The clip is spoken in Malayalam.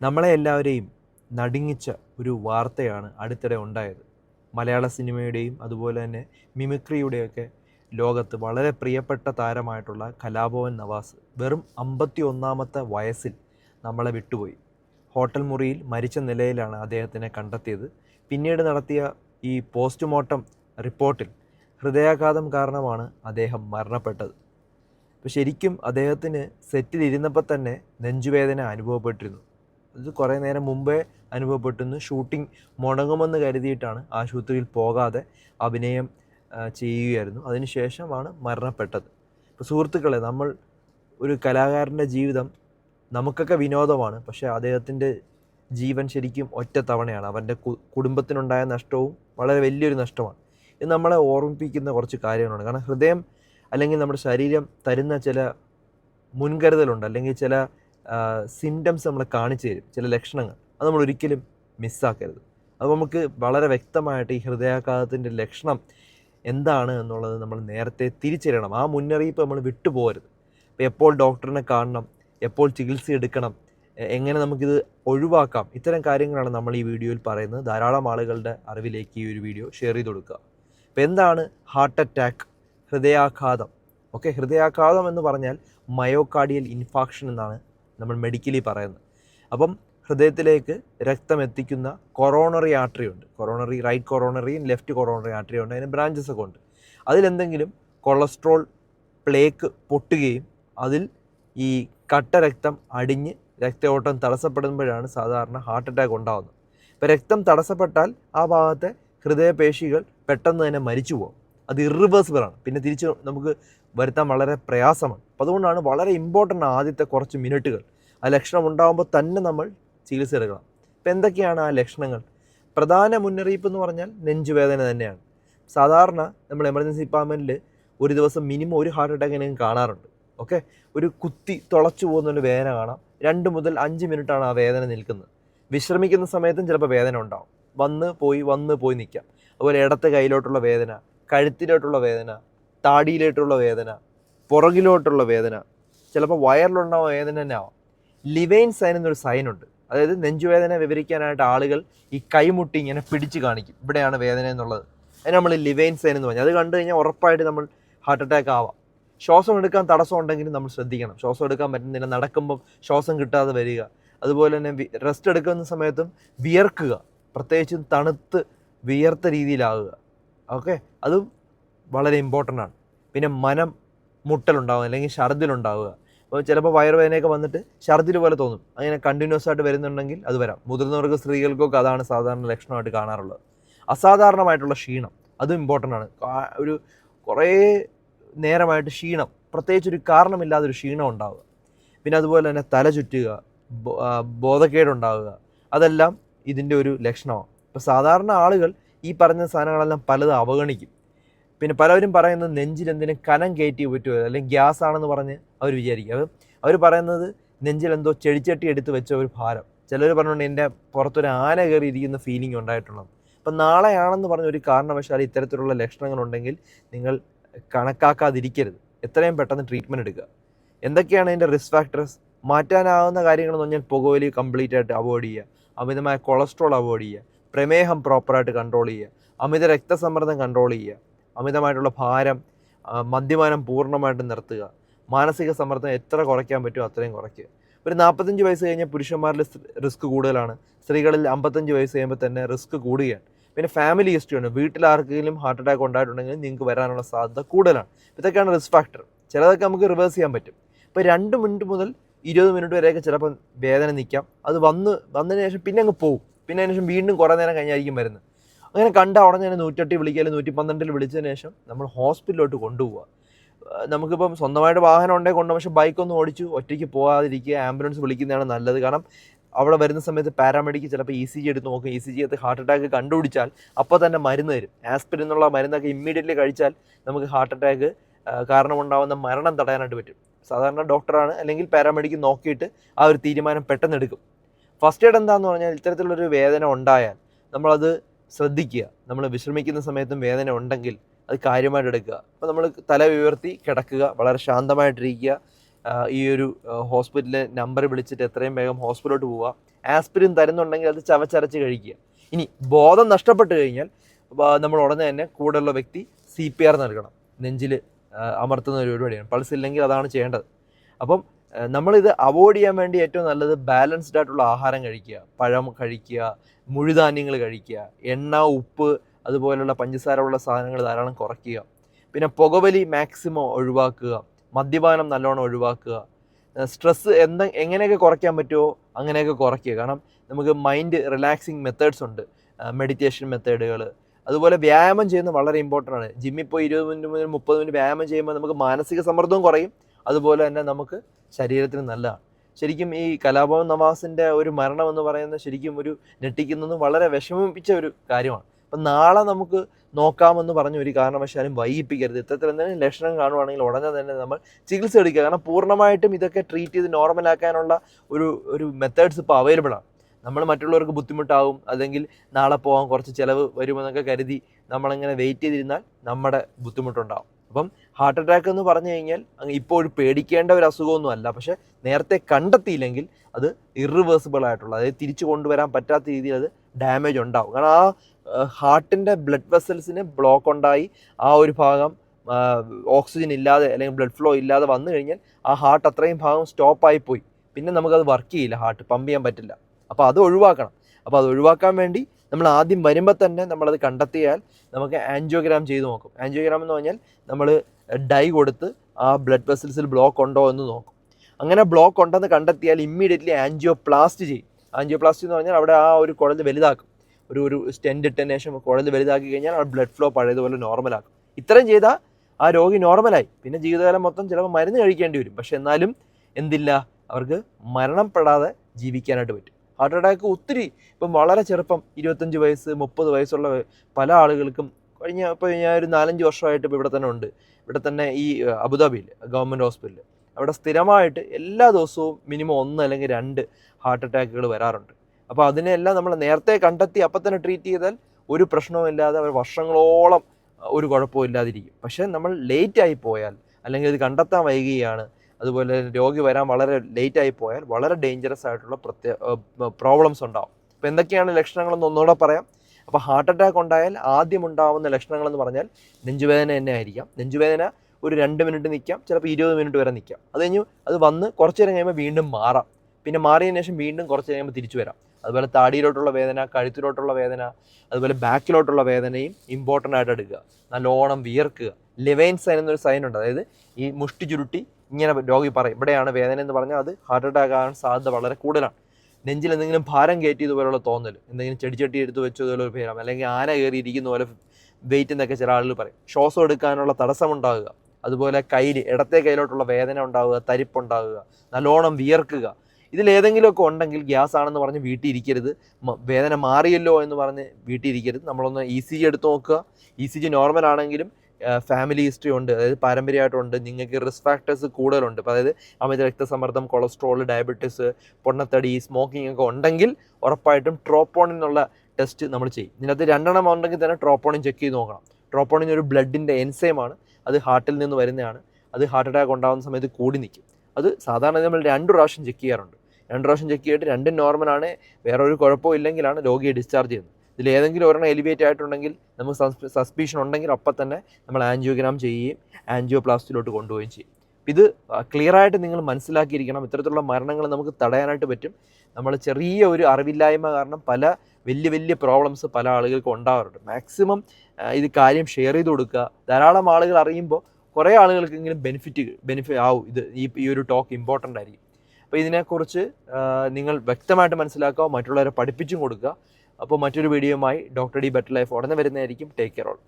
നമ്മളെ എല്ലാവരെയും നടുങ്ങിച്ച ഒരു വാർത്തയാണ് അടുത്തിടെ ഉണ്ടായത്. മലയാള സിനിമയുടെയും അതുപോലെ തന്നെ മിമിക്രിയുടെയൊക്കെ ലോകത്ത് വളരെ പ്രിയപ്പെട്ട താരമായിട്ടുള്ള കലാഭവൻ നവാസ് വെറും അമ്പത്തി ഒന്നാമത്തെ വയസ്സിൽ നമ്മളെ വിട്ടുപോയി. ഹോട്ടൽ മുറിയിൽ മരിച്ച നിലയിലാണ് അദ്ദേഹത്തിനെ കണ്ടെത്തിയത്. പിന്നീട് നടത്തിയ ഈ പോസ്റ്റ്മോർട്ടം റിപ്പോർട്ടിൽ ഹൃദയാഘാതം കാരണമാണ് അദ്ദേഹം മരണപ്പെട്ടത്. ശരിക്കും അദ്ദേഹത്തിന് സെറ്റിലിരുന്നപ്പോൾ തന്നെ നെഞ്ചുവേദന അനുഭവപ്പെട്ടിരുന്നു. അത് കുറേ നേരം മുമ്പേ അനുഭവപ്പെട്ടിരുന്നു. ഷൂട്ടിംഗ് മുടങ്ങുമെന്ന് കരുതിയിട്ടാണ് ആശുപത്രിയിൽ പോകാതെ അഭിനയം ചെയ്യുകയായിരുന്നു. അതിനുശേഷമാണ് മരണപ്പെട്ടത്. ഇപ്പോൾ സുഹൃത്തുക്കളെ നമ്മൾ ഒരു കലാകാരന്റെ ജീവിതം നമുക്കൊക്കെ വിനോദമാണ്. പക്ഷേ അദ്ദേഹത്തിന്റെ ജീവൻ ശരിക്കും ഒറ്റ തവണയാണ്. അവന്റെ കുടുംബത്തിനുണ്ടായ നഷ്ടവും വളരെ വലിയൊരു നഷ്ടമാണ്. ഇത് നമ്മളെ ഓർമ്മിപ്പിക്കുന്ന കുറച്ച് കാര്യങ്ങളാണ്. കാരണം ഹൃദയം അല്ലെങ്കിൽ നമ്മുടെ ശരീരം തരുന്ന ചില മുൻകരുതലുണ്ട്. അല്ലെങ്കിൽ ചില സിംറ്റംസ് നമ്മൾ കാണിച്ചു തരും. ചില ലക്ഷണങ്ങൾ. അത് നമ്മൾ ഒരിക്കലും മിസ്സാക്കരുത് അത് നമുക്ക് വളരെ വ്യക്തമായിട്ട് ഈ ഹൃദയാഘാതത്തിന്റെ ലക്ഷണം എന്താണ് എന്നുള്ളത് നമ്മൾ നേരത്തെ തിരിച്ചറിയണം. ആ മുന്നറിയിപ്പ് നമ്മൾ വിട്ടുപോകരുത്. അപ്പോൾ എപ്പോൾ ഡോക്ടറിനെ കാണണം? എപ്പോൾ ചികിത്സ എടുക്കണം? എങ്ങനെ നമുക്കിത് ഒഴിവാക്കാം? ഇത്തരം കാര്യങ്ങളാണ് നമ്മൾ ഈ വീഡിയോയിൽ പറയുന്നത്. ധാരാളം ആളുകളുടെ അറിവിലേക്ക് ഈ ഒരു വീഡിയോ ഷെയർ ചെയ്ത് കൊടുക്കുക. അപ്പോൾ എന്താണ് ഹാർട്ട് അറ്റാക്ക് ഹൃദയാഘാതം. ഓക്കെ ഹൃദയാഘാതം എന്ന് പറഞ്ഞാൽ മയോകാർഡിയൽ ഇൻഫാക്ഷൻ എന്നാണ് നമ്മൾ മെഡിക്കലി പറയുന്നത്. അപ്പം ഹൃദയത്തിലേക്ക് രക്തം എത്തിക്കുന്ന കൊറോണറി ആർട്ടറി ഉണ്ട്. കൊറോണറി റൈറ്റ് കൊറോണറിയും ലെഫ്റ്റ് കൊറോണറി ആർട്ടറി ഉണ്ട്. അതിന് ബ്രാഞ്ചസ് ഒക്കെ ഉണ്ട്. അതിലെന്തെങ്കിലും കൊളസ്ട്രോൾ പ്ലേക്ക് പൊട്ടുകയും അതിൽ ഈ കട്ട രക്തം അടിഞ്ഞ് രക്തയോട്ടം തടസ്സപ്പെടുമ്പോഴാണ് സാധാരണ ഹാർട്ട് അറ്റാക്ക് ഉണ്ടാകുന്നത് ഇപ്പോൾ രക്തം തടസ്സപ്പെട്ടാൽ ആ ഭാഗത്തെ ഹൃദയപേശികൾ പെട്ടെന്ന് തന്നെ മരിച്ചു പോകും അത് ഇറിവേഴ്സിബിൾ ആണ്. പിന്നെ തിരിച്ച് നമുക്ക് വരുത്താൻ വളരെ പ്രയാസമാണ്. അപ്പോൾ അതുകൊണ്ടാണ് വളരെ ഇമ്പോർട്ടന്റ് ആദ്യത്തെ കുറച്ച് മിനിറ്റുകൾ ആ ലക്ഷണം ഉണ്ടാകുമ്പോൾ തന്നെ നമ്മൾ ചികിത്സ എടുക്കണം. അപ്പോൾ എന്തൊക്കെയാണ് ആ ലക്ഷണങ്ങൾ? പ്രധാന മുന്നറിയിപ്പ് എന്ന് പറഞ്ഞാൽ നെഞ്ചുവേദന തന്നെയാണ്. സാധാരണ നമ്മൾ എമർജൻസി ഡിപ്പാർട്ട്മെന്റിൽ ഒരു ദിവസം മിനിമം ഒരു ഹാർട്ട് അറ്റാക്ക് എനിക്ക് കാണാറുണ്ട്. ഓക്കെ ഒരു കുത്തി തുളച്ചു പോകുന്നൊരു വേദന കാണാം. രണ്ട് മുതൽ അഞ്ച് മിനിറ്റാണ് ആ വേദന നിൽക്കുന്നത്. വിശ്രമിക്കുന്ന സമയത്തും ചിലപ്പോൾ വേദന ഉണ്ടാവും. വന്ന് പോയി വന്ന് പോയി നിൽക്കാം. അതുപോലെ ഇടത്തെ കയ്യിലോട്ടുള്ള വേദന കഴുത്തിലോട്ടുള്ള വേദന താടിയിലോട്ടുള്ള വേദന പുറകിലോട്ടുള്ള വേദന ചിലപ്പോൾ വയറിലുണ്ടാവുന്ന വേദന തന്നെ ആവാം. ലിവൈൻ സൈൻ എന്നൊരു സൈനുണ്ട് അതായത് നെഞ്ചുവേദന വിവരിക്കാനായിട്ട് ആളുകൾ ഈ കൈമുട്ടി ഇങ്ങനെ പിടിച്ച് കാണിക്കും. ഇവിടെയാണ് വേദന എന്നുള്ളത്. അതിന് നമ്മൾ ലിവൈൻ സൈൻ എന്ന് പറഞ്ഞു അത് കണ്ടു കഴിഞ്ഞാൽ ഉറപ്പായിട്ട് നമ്മൾ ഹാർട്ട് അറ്റാക്ക് ആവാം. ശ്വാസം എടുക്കാൻ തടസ്സം ഉണ്ടെങ്കിലും നമ്മൾ ശ്രദ്ധിക്കണം. ശ്വാസം എടുക്കാൻ പറ്റുന്നില്ല നടക്കുമ്പം ശ്വാസം കിട്ടാതെ വരിക. അതുപോലെ തന്നെ റെസ്റ്റ് എടുക്കുന്ന സമയത്തും വിയർക്കുക. പ്രത്യേകിച്ചും തണുത്ത് വിയർത്ത രീതിയിലാവുക ഓക്കെ? അതും വളരെ ഇമ്പോർട്ടന്റ് ആണ്. പിന്നെ മനം മുട്ടലുണ്ടാവുക അല്ലെങ്കിൽ ഛർദിലുണ്ടാവുക അപ്പോൾ ചിലപ്പോൾ വയറുവേദനയൊക്കെ വന്നിട്ട് ഛർദിൽ പോലെ തോന്നും. അങ്ങനെ കണ്ടിന്യൂസ് ആയിട്ട് വരുന്നുണ്ടെങ്കിൽ അത് വരാം. മുതിർന്നവർക്ക് സ്ത്രീകൾക്കൊക്കെ അതാണ് സാധാരണ ലക്ഷണമായിട്ട് കാണാറുള്ളത്. അസാധാരണമായിട്ടുള്ള ക്ഷീണം അതും ഇമ്പോർട്ടന്റ് ആണ്. ഒരു കുറേ നേരമായിട്ട് ക്ഷീണം പ്രത്യേകിച്ച് ഒരു കാരണമില്ലാതെ ഒരു ക്ഷീണം ഉണ്ടാവുക. പിന്നെ അതുപോലെ തന്നെ തല ചുറ്റുക ബോധക്കേടുണ്ടാവുക. അതെല്ലാം ഇതിന്റെ ഒരു ലക്ഷണമാണ്. ഇപ്പോൾ സാധാരണ ആളുകൾ ഈ പറഞ്ഞ സാധനങ്ങളെല്ലാം പലതും അവഗണിക്കും. പിന്നെ പലവരും പറയുന്നത് നെഞ്ചിൽ എന്തിനും കനം കയറ്റി പറ്റുമോ അല്ലെങ്കിൽ ഗ്യാസ് ആണെന്ന് പറഞ്ഞ് അവർ വിചാരിക്കും. അത് അവർ പറയുന്നത് നെഞ്ചിൽ എന്തോ ചെടിച്ചട്ടി എടുത്ത് വെച്ച ഒരു ഭാരം. ചിലർ പറഞ്ഞുകൊണ്ട് എന്റെ പുറത്തൊരു ആന കയറി ഇരിക്കുന്ന ഫീലിംഗ് ഉണ്ടായിട്ടുള്ളത് അപ്പം നാളെയാണെന്ന് പറഞ്ഞ ഒരു കാരണവശാൽ ഇത്തരത്തിലുള്ള ലക്ഷണങ്ങളുണ്ടെങ്കിൽ നിങ്ങൾ കണക്കാക്കാതിരിക്കരുത്. എത്രയും പെട്ടെന്ന് ട്രീറ്റ്മെന്റ് എടുക്കുക. എന്തൊക്കെയാണ് അതിന്റെ റിസ്ക് ഫാക്ടേഴ്സ് മാറ്റാനാവുന്ന കാര്യങ്ങളെന്ന് പറഞ്ഞാൽ പുകവലി കംപ്ലീറ്റ് ആയിട്ട് അവോയ്ഡ് ചെയ്യുക. അമിതമായ കൊളസ്ട്രോൾ അവോയ്ഡ് ചെയ്യുക. പ്രമേഹം പ്രോപ്പറായിട്ട് കൺട്രോൾ ചെയ്യുക. അമിത രക്തസമ്മർദ്ദം കൺട്രോൾ ചെയ്യുക. അമിതമായിട്ടുള്ള ഭാരം മദ്യപാനം പൂർണമായിട്ട് നിർത്തുക. മാനസിക സമ്മർദ്ദം എത്ര കുറയ്ക്കാൻ പറ്റുമോ അത്രയും കുറയ്ക്കുക. ഒരു നാൽപ്പത്തഞ്ച് വയസ്സ് കഴിഞ്ഞാൽ പുരുഷന്മാരിൽ റിസ്ക് കൂടുതലാണ്. സ്ത്രീകളിൽ അമ്പത്തഞ്ച് വയസ്സ് കഴിയുമ്പോൾ തന്നെ റിസ്ക് കൂടുകയാണ്. പിന്നെ ഫാമിലി ഹിസ്റ്ററി ഉണ്ട് വീട്ടിൽ ആർക്കെങ്കിലും ഹാർട്ട് അറ്റാക്ക് ഉണ്ടായിട്ടുണ്ടെങ്കിൽ നിങ്ങൾക്ക് വരാനുള്ള സാധ്യത കൂടുതലാണ്. ഇതൊക്കെയാണ് റിസ്ക് ഫാക്ടർ ചിലതൊക്കെ നമുക്ക് റിവേഴ്സ് ചെയ്യാൻ പറ്റും. ഇപ്പോൾ രണ്ട് മിനിറ്റ് മുതൽ ഇരുപത് മിനിറ്റ് വരെയൊക്കെ ചിലപ്പോൾ വേദന നിൽക്കാം. അത് വന്ന് വന്നതിന് ശേഷം പിന്നെ അങ്ങ് പോകും. പിന്നെ അതിന് ശേഷം വീണ്ടും കുറേ നേരം കഴിഞ്ഞായിരിക്കും വരുന്നത്. അങ്ങനെ കണ്ട ഉടനെ തന്നെ നൂറ്റെട്ടിൽ വിളിക്കുക അല്ലെങ്കിൽ നൂറ്റി പന്ത്രണ്ടിൽ വിളിച്ചതിന് ശേഷം നമ്മൾ ഹോസ്പിറ്റലിലോട്ട് കൊണ്ടുപോവുക നമുക്കിപ്പം സ്വന്തമായിട്ട് വാഹനം ഉണ്ടെങ്കിൽ കൊണ്ട് പക്ഷേ ബൈക്കൊന്നും ഓടിച്ചു ഒറ്റയ്ക്ക് പോകാതിരിക്കുക ആംബുലൻസ് വിളിക്കുന്നതാണ് നല്ലത്. കാരണം അവിടെ വരുന്ന സമയത്ത് പാരാമെഡിക്ക് ചിലപ്പോൾ ഇ സി ജി എടുത്ത് നോക്കും. ഇ സി ജി എടുത്ത് ഹാർട്ട് അറ്റാക്ക് കണ്ടുപിടിച്ചാൽ അപ്പോൾ തന്നെ മരുന്ന് തരും. ആസ്പിരിൻ എന്നുള്ള മരുന്നൊക്കെ ഇമ്മീഡിയറ്റ്ലി കഴിച്ചാൽ നമുക്ക് ഹാർട്ട് അറ്റാക്ക് കാരണമുണ്ടാകുന്ന മരണം തടയാനായിട്ട് പറ്റും. സാധാരണ ഡോക്ടറാണ് അല്ലെങ്കിൽ പാരാമെഡിക്ക് നോക്കിയിട്ട് ആ ഒരു തീരുമാനം പെട്ടെന്ന് എടുക്കും. ഫസ്റ്റ് എയ്ഡ് എന്താണെന്ന് പറഞ്ഞാൽ ഇത്തരത്തിലുള്ളൊരു വേദന ഉണ്ടായാൽ നമ്മളത് ശ്രദ്ധിക്കുക. നമ്മൾ വിശ്രമിക്കുന്ന സമയത്തും വേദന ഉണ്ടെങ്കിൽ അത് കാര്യമായിട്ട് എടുക്കുക. അപ്പോൾ നമ്മൾ തല ഉയർത്തി കിടക്കുക വളരെ ശാന്തമായിട്ടിരിക്കുക. ഈ ഒരു ഹോസ്പിറ്റലിലെ നമ്പർ വിളിച്ചിട്ട് എത്രയും വേഗം ഹോസ്പിറ്റലോട്ട് പോവുക. ആസ്പിരിൻ തരുന്നുണ്ടെങ്കിൽ അത് ചവച്ചരച്ച് കഴിക്കുക. ഇനി ബോധം നഷ്ടപ്പെട്ട് കഴിഞ്ഞാൽ നമ്മൾ ഉടനെ തന്നെ കൂടെയുള്ള വ്യക്തി സി പി ആർ നൽകണം. നെഞ്ചിൽ അമർത്തുന്ന ഒരു പരിപാടിയാണ്. പൾസ് ഇല്ലെങ്കിൽ അതാണ് ചെയ്യേണ്ടത്. അപ്പം നമ്മളിത് അവോയ്ഡ് ചെയ്യാൻ വേണ്ടി ഏറ്റവും നല്ലത് ബാലൻസ്ഡ് ആയിട്ടുള്ള ആഹാരം കഴിക്കുക. പഴം കഴിക്കുക മുഴുധാന്യങ്ങൾ കഴിക്കുക എണ്ണ ഉപ്പ് അതുപോലുള്ള പഞ്ചസാരമുള്ള സാധനങ്ങൾ ധാരാളം കുറയ്ക്കുക. പിന്നെ പുകവലി മാക്സിമം ഒഴിവാക്കുക. മദ്യപാനം നല്ലോണം ഒഴിവാക്കുക. സ്ട്രെസ്സ് എന്ത എങ്ങനെയൊക്കെ കുറയ്ക്കാൻ പറ്റുമോ അങ്ങനെയൊക്കെ കുറയ്ക്കുക. കാരണം നമുക്ക് മൈൻഡ് റിലാക്സിങ് മെത്തേഡ്സ് ഉണ്ട്. മെഡിറ്റേഷൻ മെത്തേഡുകൾ അതുപോലെ വ്യായാമം ചെയ്യുന്നത് വളരെ ഇമ്പോർട്ടന്റ് ആണ്. ജിമ്മിൽ പോയി ഇരുപത് മിനിറ്റ് മുതൽ മുപ്പത് മിനിറ്റ് വ്യായാമം ചെയ്യുമ്പോൾ നമുക്ക് മാനസിക സമ്മർദ്ദവും കുറയും. അതുപോലെ തന്നെ നമുക്ക് ശരീരത്തിന് നല്ലതാണ്. ശരിക്കും ഈ കലാഭവൻ നവാസിന്റെ ഒരു മരണം എന്ന് പറയുന്നത് ശരിക്കും ഒരു ഞെട്ടിക്കുന്നതും വളരെ വിഷമിപ്പിച്ച ഒരു കാര്യമാണ്. അപ്പം നാളെ നമുക്ക് നോക്കാമെന്ന് പറഞ്ഞ് ഒരു കാരണവശാലും വൈകിപ്പിക്കരുത്. ഇത്തരത്തിൽ എന്തെങ്കിലും ലക്ഷണം കാണുവാണെങ്കിൽ ഉടനെ തന്നെ നമ്മൾ ചികിത്സ എടുക്കുക. കാരണം പൂർണമായിട്ടും ഇതൊക്കെ ട്രീറ്റ് ചെയ്ത് നോർമലാക്കാനുള്ള ഒരു ഒരു മെത്തേഡ്സ് ഇപ്പോൾ അവൈലബിൾ ആണ്. നമ്മൾ മറ്റുള്ളവർക്ക് ബുദ്ധിമുട്ടാവും. അല്ലെങ്കിൽ നാളെ പോകാൻ കുറച്ച് ചിലവ് വരുമെന്നൊക്കെ കരുതി നമ്മളിങ്ങനെ വെയിറ്റ് ചെയ്തിരുന്നാൽ നമ്മുടെ ബുദ്ധിമുട്ടുണ്ടാവും. അപ്പം ഹാർട്ട് അറ്റാക്ക് എന്ന് പറഞ്ഞു കഴിഞ്ഞാൽ ഒരു പേടിക്കേണ്ട ഒരു അസുഖമൊന്നും അല്ല. പക്ഷെ നേരത്തെ കണ്ടെത്തിയില്ലെങ്കിൽ അത് ഇറിവേഴ്സിബിൾ ആയിട്ടുള്ള അതായത് തിരിച്ചു കൊണ്ടുവരാൻ പറ്റാത്ത രീതിയിൽ അത് ഡാമേജ് ഉണ്ടാവും. കാരണം ആ ഹാർട്ടിന്റെ ബ്ലഡ് വെസൽസിന് ബ്ലോക്ക് ഉണ്ടായി. ആ ഒരു ഭാഗം ഓക്സിജൻ ഇല്ലാതെ അല്ലെങ്കിൽ ബ്ലഡ് ഫ്ലോ ഇല്ലാതെ വന്നു കഴിഞ്ഞാൽ ആ ഹാർട്ട് അത്രയും ഭാഗം സ്റ്റോപ്പായി പോയി. പിന്നെ നമുക്കത് വർക്ക് ചെയ്യില്ല ഹാർട്ട് പമ്പ് ചെയ്യാൻ പറ്റില്ല. അപ്പോൾ അത് ഒഴിവാക്കണം. അപ്പോൾ അത് ഒഴിവാക്കാൻ വേണ്ടി നമ്മൾ ആദ്യം വരുമ്പോൾ തന്നെ നമ്മളത് കണ്ടെത്തിയാൽ നമുക്ക് ആൻജിയോഗ്രാം ചെയ്ത് നോക്കും. ആൻജിയോഗ്രാം എന്ന് പറഞ്ഞാൽ നമ്മൾ ഡൈ കൊടുത്ത് ആ ബ്ലഡ് വെസൽസിൽ ബ്ലോക്ക് ഉണ്ടോ എന്ന് നോക്കും. അങ്ങനെ ബ്ലോക്ക് ഉണ്ടെന്ന് കണ്ടെത്തിയാൽ ഇമ്മീഡിയറ്റ്ലി ആൻജിയോപ്ലാസ്റ്റ് ചെയ്യും. ആൻജിയോപ്ലാസ്റ്റ് എന്ന് പറഞ്ഞാൽ അവിടെ ആ ഒരു കുഴൽ വലുതാക്കും. ഒരു ഒരു സ്റ്റെൻഡ് ഇട്ടതിന് ശേഷം കുഴൽ വലുതാക്കി കഴിഞ്ഞാൽ ആ ബ്ലഡ് ഫ്ലോ പഴയതുപോലെ നോർമലാക്കും. ഇത്രയും ചെയ്താൽ ആ രോഗി നോർമലായി. പിന്നെ ജീവിതകാലം മൊത്തം ചിലപ്പോൾ മരുന്ന് കഴിക്കേണ്ടി വരും. പക്ഷെ എന്നാലും എന്തില്ല അവർക്ക് മരണപ്പെടാതെ ജീവിക്കാനായിട്ട് പറ്റും. ഹാർട്ട് അറ്റാക്ക് ഒത്തിരി ഇപ്പം വളരെ ചെറുപ്പം ഇരുപത്തഞ്ച് വയസ്സ് മുപ്പത് വയസ്സുള്ള പല ആളുകൾക്കും കഴിഞ്ഞ ഇപ്പോൾ ഞാൻ ഒരു നാലഞ്ച് വർഷമായിട്ട് ഇപ്പോൾ ഇവിടെ തന്നെ ഉണ്ട്. ഇവിടെ തന്നെ ഈ അബുദാബിയിൽ ഗവൺമെന്റ് ഹോസ്പിറ്റലിൽ അവിടെ സ്ഥിരമായിട്ട് എല്ലാ ദിവസവും മിനിമം ഒന്ന് അല്ലെങ്കിൽ രണ്ട് ഹാർട്ട് അറ്റാക്കുകൾ വരാറുണ്ട്. അപ്പോൾ അതിനെല്ലാം നമ്മൾ നേരത്തെ കണ്ടെത്തി അപ്പം തന്നെ ട്രീറ്റ് ചെയ്താൽ ഒരു പ്രശ്നവുമില്ലാതെ അവർ വർഷങ്ങളോളം ഒരു കുഴപ്പവും ഇല്ലാതിരിക്കും. പക്ഷേ നമ്മൾ ലേറ്റായി പോയാൽ അല്ലെങ്കിൽ ഇത് കണ്ടെത്താൻ വൈകിയാണ് അതുപോലെ രോഗി വരാൻ വളരെ ലേറ്റായി പോയാൽ വളരെ ഡേഞ്ചറസ് ആയിട്ടുള്ള പ്രത്യേക പ്രോബ്ലംസ് ഉണ്ടാവും. അപ്പോൾ എന്തൊക്കെയാണ് ലക്ഷണങ്ങളെന്ന് ഒന്നുകൂടെ പറയാം. അപ്പോൾ ഹാർട്ട് അറ്റാക്ക് ഉണ്ടായാൽ ആദ്യം ഉണ്ടാവുന്ന ലക്ഷണങ്ങളെന്ന് പറഞ്ഞാൽ നെഞ്ചുവേദന തന്നെ ആയിരിക്കാം. നെഞ്ചുവേദന ഒരു രണ്ട് മിനിറ്റ് നിൽക്കാം ചിലപ്പോൾ ഇരുപത് മിനിറ്റ് വരെ നിൽക്കാം അത് കഴിഞ്ഞ് അത് വന്ന് കുറച്ച് നേരം കഴിയുമ്പോൾ വീണ്ടും മാറാം. പിന്നെ മാറിയതിന് ശേഷം വീണ്ടും കുറച്ച് കഴിയുമ്പോൾ തിരിച്ചു വരാം. അതുപോലെ താടിയിലോട്ടുള്ള വേദന കഴുത്തിലോട്ടുള്ള വേദന അതുപോലെ ബാക്കിലോട്ടുള്ള വേദനയും ഇമ്പോർട്ടന്റ് ആയിട്ട് എടുക്കുക. നല്ലോണം വിയർക്കുക. ലെവൈൻ സൈൻ എന്നൊരു സൈൻ ഉണ്ട്. അതായത് ഈ മുഷ്ടി ചുരുട്ടി ഇങ്ങനെ രോഗി പറയും. ഇവിടെയാണ് വേദന എന്ന് പറഞ്ഞാൽ അത് ഹാർട്ട് അറ്റാക്ക് ആകാൻ സാധ്യത വളരെ കൂടുതലാണ്. നെഞ്ചിൽ എന്തെങ്കിലും ഭാരം കയറ്റിയതുപോലുള്ള തോന്നൽ. എന്തെങ്കിലും ചെടിച്ചട്ടി എടുത്ത് വെച്ചതുപോലെ പേരാം അല്ലെങ്കിൽ ആന കയറിയിരിക്കുന്ന പോലെ വെയിറ്റ് എന്നൊക്കെ ചില ആളുകൾ പറയും. ശ്വാസം എടുക്കാനുള്ള തടസ്സമുണ്ടാകുക അതുപോലെ കയ്യിൽ ഇടത്തെ കയ്യിലോട്ടുള്ള വേദന ഉണ്ടാവുക തരിപ്പുണ്ടാകുക നല്ലോണം വിയർക്കുക. ഇതിലേതെങ്കിലുമൊക്കെ ഉണ്ടെങ്കിൽ ഗ്യാസ് ആണെന്ന് പറഞ്ഞ് വീട്ടിൽ ഇരിക്കരുത് വേദന മാറിയല്ലോ എന്ന് പറഞ്ഞ് വീട്ടിൽ ഇരിക്കരുത് നമ്മളൊന്ന് ഇ സി ജി എടുത്ത് നോക്കുക. ഇ സി ജി നോർമൽ ആണെങ്കിലും ഫാമിലി ഹിസ്റ്ററി ഉണ്ട് അതായത് പാരമ്പര്യമായിട്ടുണ്ട് നിങ്ങൾക്ക് റിസ്ക് ഫാക്ടേഴ്സ് കൂടുതലുണ്ട്. അതായത് അമിത രക്തസമ്മർദ്ദം കൊളസ്ട്രോൾ ഡയബറ്റീസ് പൊണ്ണത്തടി സ്മോക്കിംഗ് ഒക്കെ ഉണ്ടെങ്കിൽ ഉറപ്പായിട്ടും ട്രോപ്പോണിനുള്ള ടെസ്റ്റ് നമ്മൾ ചെയ്യും. ഇതിനകത്ത് രണ്ടെണ്ണം ഉണ്ടെങ്കിൽ തന്നെ ട്രോപ്പോണിൻ ചെക്ക് ചെയ്ത് നോക്കണം. ട്രോപ്പോണിൻ ഒരു ബ്ലഡിന്റെ എൻസൈമാണ് അത് ഹാർട്ടിൽ നിന്ന് വരുന്നതാണ്. അത് ഹാർട്ട് അറ്റാക്ക് ഉണ്ടാകുന്ന സമയത്ത് കൂടി നിൽക്കും. അത് സാധാരണ നമ്മൾ രണ്ട് പ്രാവശ്യം ചെക്ക് ചെയ്യാറുണ്ട്. രണ്ട് പ്രാവശ്യം ചെക്ക് ചെയ്തിട്ട് രണ്ടും നോർമലാണ് വേറെ ഒരു കുഴപ്പവും ഇല്ലെങ്കിലാണ് രോഗിയെ ഡിസ്ചാർജ് ചെയ്യുന്നത്. ഇതിൽ ഏതെങ്കിലും ഒരെണ്ണം എലിവേറ്റ് ആയിട്ടുണ്ടെങ്കിൽ നമുക്ക് സസ്പീഷൻ ഉണ്ടെങ്കിൽ അപ്പം തന്നെ നമ്മൾ ആൻജിയോഗ്രാം ചെയ്യുകയും ആൻജിയോ പ്ലാസ്റ്റിലോട്ട് കൊണ്ടുപോവുകയും ചെയ്യും. ഇത് ക്ലിയർ ആയിട്ട് നിങ്ങൾ മനസ്സിലാക്കിയിരിക്കണം. ഇത്തരത്തിലുള്ള മരണങ്ങൾ നമുക്ക് തടയാനായിട്ട് പറ്റും. നമ്മൾ ചെറിയ ഒരു അറിവില്ലായ്മ കാരണം പല വലിയ വലിയ പ്രോബ്ലംസ് പല ആളുകൾക്കും ഉണ്ടാവാറുണ്ട്. മാക്സിമം ഇത് കാര്യം ഷെയർ ചെയ്ത് കൊടുക്കുക. ധാരാളം ആളുകൾ അറിയുമ്പോൾ കുറേ ആളുകൾക്കെങ്കിലും ബെനിഫിറ്റ് ബെനിഫിറ്റ് ആവും. ഇത് ഈ ഈ ഒരു ടോക്ക് ഇമ്പോർട്ടന്റ് ആയിരിക്കും. അപ്പോൾ ഇതിനെക്കുറിച്ച് നിങ്ങൾ വ്യക്തമായിട്ട് മനസ്സിലാക്കുക മറ്റുള്ളവരെ പഠിപ്പിച്ചും കൊടുക്കുക. അപ്പോൾ മറ്റൊരു വീഡിയോയുമായി ഡോക്ടർ ഡി ബെറ്റർ ലൈഫ് ഉടനെ വരുന്നതായിരിക്കും. Take care all.